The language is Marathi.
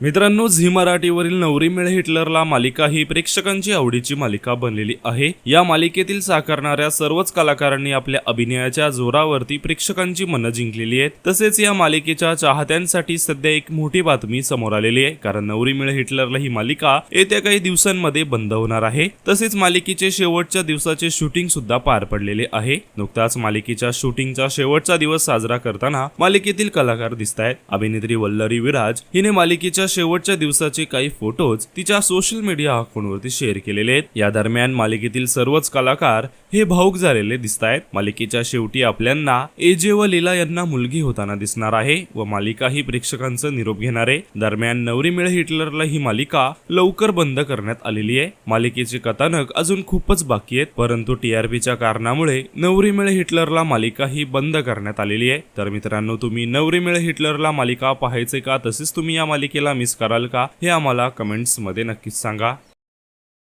मित्रांनो झी मराठीवरील नवरी मिळ हिटलरला मालिका ही प्रेक्षकांची आवडीची मालिका बनलेली आहे. या मालिकेतील साकारणाऱ्या सर्वच कलाकारांनी आपल्या अभिनयाच्या जोरावरती प्रेक्षकांची मनं जिंकलेली आहेत. तसेच या मालिकेच्या चाहत्यांसाठी सध्या एक मोठी बातमी समोर आलेली आहे. कारण नवरी मिळ हिटलरला ही मालिका येत्या काही दिवसांमध्ये बंद होणार आहे. तसेच मालिकेचे शेवटच्या दिवसाचे शूटिंग सुद्धा पार पडलेले आहे. नुकताच मालिकेच्या शूटिंगचा शेवटचा दिवस साजरा करताना मालिकेतील कलाकार दिसत आहेत अभिनेत्री वल्लरी विराज हिने मालिकेच्या शेवटच्या दिवसाचे काही फोटोज तिच्या सोशल मीडिया अकाउंटवरती शेअर केलेले आहेत. या दरम्यान मालिकेतील सर्वच कलाकार हे भाऊक झालेले दिसत आहेत मालिकेच्या शेवटी आपल्यांना एजे व लीला यांना मुलगी होताना दिसणार आहे व मालिका ही प्रेक्षकांचं निरोप घेणार आहे. दरम्यान नवरी मिळ हिटलरला ही मालिका लवकर बंद करण्यात आलेली आहे. मालिकेचे कथानक अजून खूपच बाकी आहेत परंतु टीआरपीच्या कारणामुळे नवरी मिळ हिटलरला मालिका ही बंद करण्यात आलेली आहे. तर मित्रांनो तुम्ही नवरी मिळ हिटलरला मालिका पाहायचे का? तसेच तुम्ही या मालिकेला मिस कराल का? हे आम्हाला कमेंट्समध्ये नक्कीच सांगा.